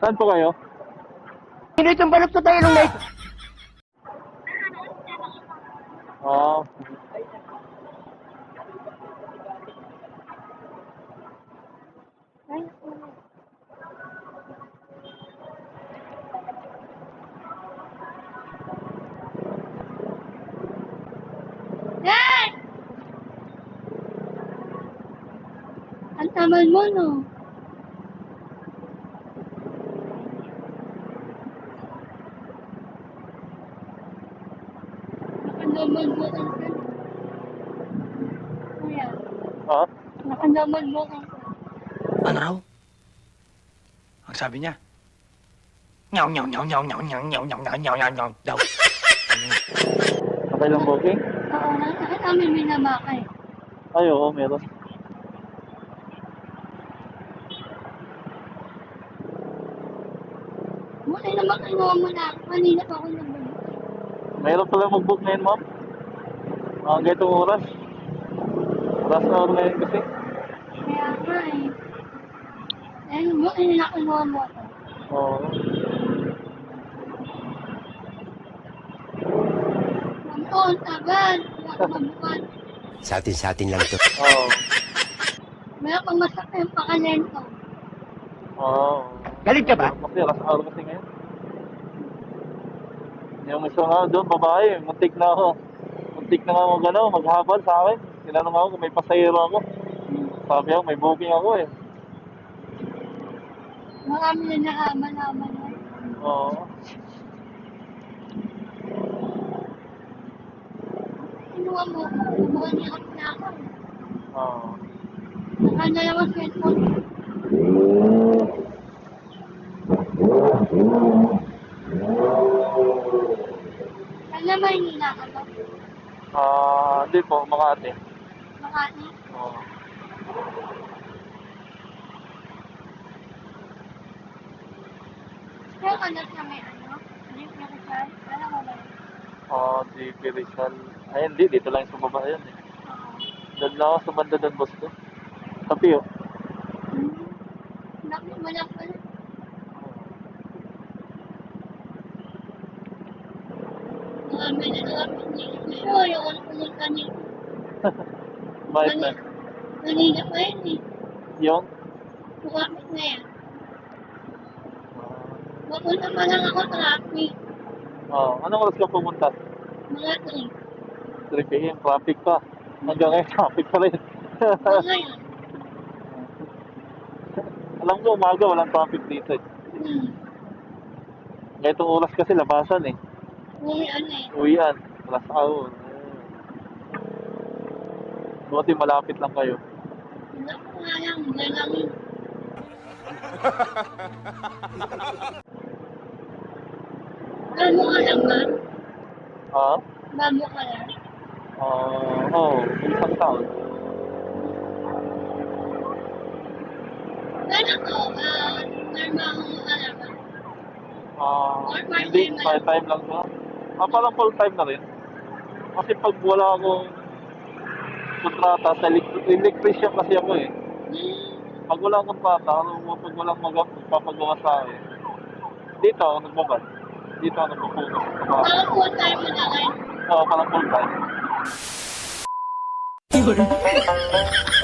Saan po kayo? Sino itong balot sa tayo ng light? Ah, Dad! Ang tamal mo, no? Nakandaman mo ang kan. Kuya, ah? nakandaman mo ang kan. Ano raw? Ang sabi niya? Nyaw, nyaw, nyaw, nyaw, nyaw, nyaw, nyaw, nyaw, nyaw, nyaw, nyaw, nyaw, daw. Okay lang booking? Oo, nasa namin may namakay. Ay, oo, meron. Buti naman kinuha mo na ako. Kanina pa ako nagbalik. Meron pala mag-book ngayon, ma'am. Ah, ganitong oras. Oras na oras ngayon kasi. Kaya nga eh. Buti na kinuha mo ako. Oo. Mamuon, tagal. Wala ka mabukan. Sa atin, sa atin lang to. Oo. Meron pang masakit yung pakalento. Oo. Galit ka ba? Kasi oras na oras kasi ngayon. Yung isa nga doon, babae, muntik na ako. Muntik na nga ako gano'n, maghabal sa akin. Tinanong ako kung may pasahero ako. Sabi ako, may booking ako eh. Marami na nakama-naman na. Oo. Kinuha mo ako. Mukhang hirap na ako. Oo. Nakadalawang cellphone. Na ka ba? Ah, hindi po, Makati. Makati. Oo. Kaya ka na sa may ano? Jeep kasal. Alam mo ba? Ah, di Rizal. Ay, hindi, dito lang sa baba yun eh. Oo. Doon lang ako sa banda doon, boss ko. Sa Pio. Hmm. Bakit mo lang pala? Marami na dito. Gusto, ayaw ko na pumunta dito. Bakit na? Kanina pa yun eh. Yung? Bukapit na yan. Mapunta pa lang ako traffic. Oo. anong oras ka pumunta? Mga 3. 3 p.m. Traffic pa. Hanggang ngayon, traffic pa rin. Mga yun. Alam ko, umaga, walang traffic dito eh. Hmm. Ganitong oras kasi labasan eh. Uwi ano eh. Uwian. Alas hour. Buti malapit lang kayo. Hindi ko nga lang. Hindi lang yun. Bago ka lang ba? Ha? Bago ka lang. Ah, oo. isang taon. Kaya ko, ah, trabaho mo ka lang ba? Ah, part-time hindi, part-time lang ba? Ah, parang full-time na rin. Kasi pag wala akong kontrata sa elect- electrician kasi ako eh. Pag wala akong kontrata, ano, pag walang mag magpapagawa sa akin, dito ako nagbabad. Dito ako trabaho. Parang full time mo na rin. Oo, parang full-time.